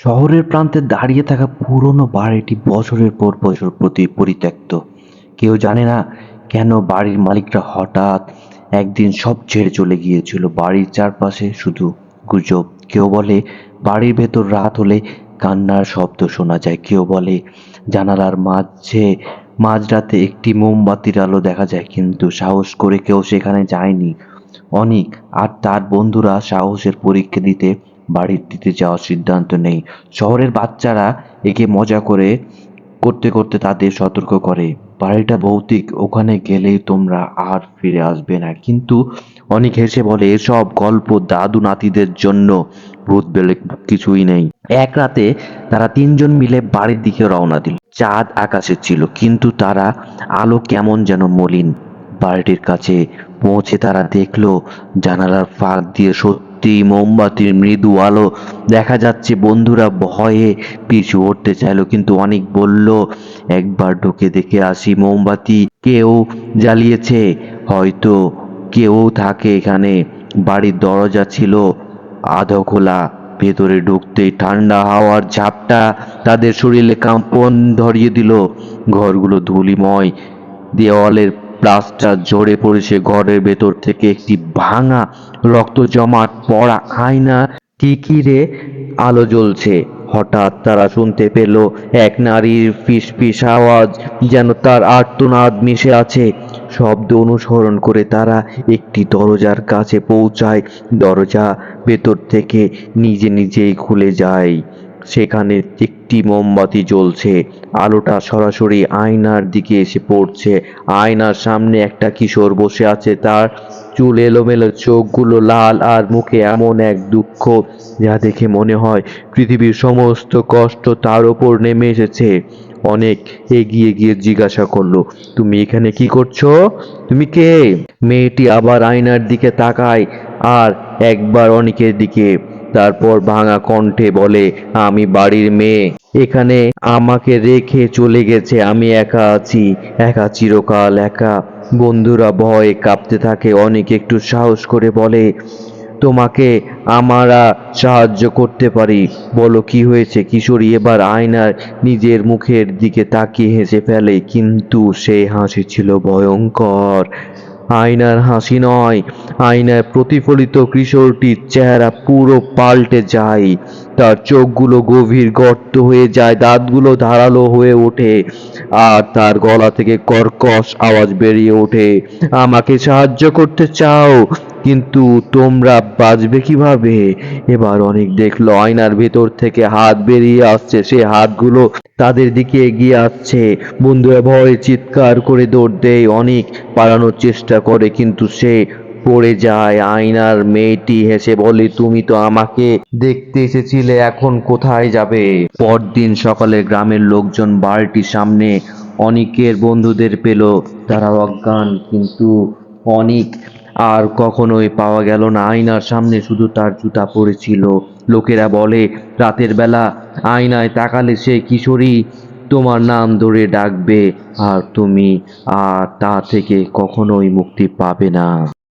শহরের প্রান্তে দাঁড়িয়ে থাকা পুরনো বাড়িটি বছরের পর বছর প্রতি পরিত্যক্ত। কেউ জানে না কেন বাড়ির মালিকরা হঠাৎ একদিন সব ছেড়ে চলে গিয়েছিল। বাড়ির চারপাশে শুধু গুজব। কেউ বলে, বাড়ির ভেতর রাত হলে কান্নার শব্দ শোনা যায়। কেউ বলে, জানালার মাঝে, মাঝরাতে একটি মোমবাতির আলো দেখা যায়। কিন্তু সাহস করে কেউ সেখানে যায়নি। অনিক আর তার বন্ধুরা সাহসের পরীক্ষা দিতে বাড়ির দিতে যাওয়ার সিদ্ধান্ত নেই। শহরের বাচ্চারা একে মজা করে করতে করতে তাদের সতর্ক করে। বাড়িটা ভৌতিক, ওখানে গেলেই তোমরা আর ফিরে আসবে না। কিন্তু অনেক হেসে বলে, এসব গল্প দাদু নাতিদের জন্য ভূত বেলে কিছুই নেই। এক রাতে তারা তিনজন মিলে বাড়ির দিকে রওনা দিল। চাঁদ আকাশে ছিল, কিন্তু তারা আলো কেমন যেন মলিন। বাড়িটির কাছে পৌঁছে তারা দেখল, জানালার ফাঁক দিয়ে সত্যি মোমবাতির মৃদু আলো দেখা যাচ্ছে। বন্ধুরা ভয়ে পিছু উঠতে চাইলো, কিন্তু অনেক বলল, একবার ঢুকে দেখে আসি মোমবাতি। কেউ জ্বালিয়েছে, হয়তো কেউ থাকে এখানে। বাড়ির দরজা ছিল আধো খোলা। ভেতরে ঢুকতেই ঠান্ডা হাওয়ার ঝাপটা তাদের শরীরে কাঁপন ধরিয়ে দিল। ঘরগুলো ধুলিময়, দেওয়ালের প্লাস্টার ঝরে পড়েছে ঘরের ভেতর থেকে একটি ভাঙা রক্ত জমাট, পড়া আয়না, টিকিরে আলো জ্বলছে। হঠাৎ তারা শুনতে পেল এক নারীর ফিসফিস আওয়াজ, যেন তার আর্তনাদ মিশে আছে। শব্দ অনুসরণ করে তারা একটি দরজার কাছে পৌঁছায়। দরজা ভেতর থেকে নিজে নিজেই খুলে যায়। সেখানে একটি মোমবাতি জ্বলছে। আলোটা সরাসরি আয়নার দিকে এসে পড়ছে। আয়নার সামনে একটা কিশোর বসে আছে। তার চুল এলোমেলো, চোখগুলো লাল আর মুখে এমন এক দুঃখ যা দেখে মনে হয় পৃথিবীর সমস্ত কষ্ট তার ওপর নেমে এসেছে। অনেক এগিয়ে গিয়ে জিজ্ঞাসা করল, তুমি এখানে কি করছ? তুমি কে? মেয়েটি আবার আয়নার দিকে তাকায় আর একবার অনেকের দিকে তারপর ভাঙা কণ্ঠে বলে, আমি বাড়ির মেয়ে। এখানে আমাকে রেখে চলে গেছে, আমি একা আছি, একা চিরকাল একা। বন্ধুরা ভয়ে কাঁপতে থাকে, অনেক একটু সাহস করে বলে, তোমাকে আমরা সাহায্য করতে পারি। বলো কি হয়েছে? কিশোরী এবার আয়নার নিজের মুখের দিকে তাকিয়ে হেসে ফেলে, কিন্তু সেই হাসি ছিল ভয়ঙ্কর। আয়নার হাসি নয় আয়নায় প্রতিফলিত কিশোরটির চেহারা পুরো পাল্টে যায়। তার চোখগুলো গভীর গর্ত হয়ে যায়, দাঁতগুলো ধারালো হয়ে ওঠে আর তার গলা থেকে কর্কশ আওয়াজ বেরিয়ে ওঠে। আমাকে সাহায্য করতে চাও, কিন্তু তোমরা বাঁচবে কীভাবে? এবার অনেক দেখল, আয়নার ভেতর থেকে হাত বেরিয়ে আসছে, সে হাতগুলো তাদের দিকে এগিয়ে আসছে। বন্ধুরা, ভয়ে চিৎকার করে দৌড় দেয়। অনেক পালানোর চেষ্টা করে, কিন্তু সে পড়ে যায়। আয়নার মেয়েটি হেসে বলে, তুমি তো আমাকে দেখতে এসেছিলে, এখন কোথায় যাবে? পরদিন সকালে গ্রামের লোকজন বাড়িটির সামনে অনিকের বন্ধুদের পেল। তারা অজ্ঞান, কিন্তু অনিক আর কখনোই পাওয়া গেল না। আয়নার সামনে শুধু তার জুতা পড়েছিল। লোকেরা বলে, রাতের বেলা আয়নায় তাকালে সে কিশোরী তোমার নাম ধরে ডাকবে, আর তুমি, আর তা থেকে কখনোই মুক্তি পাবে না।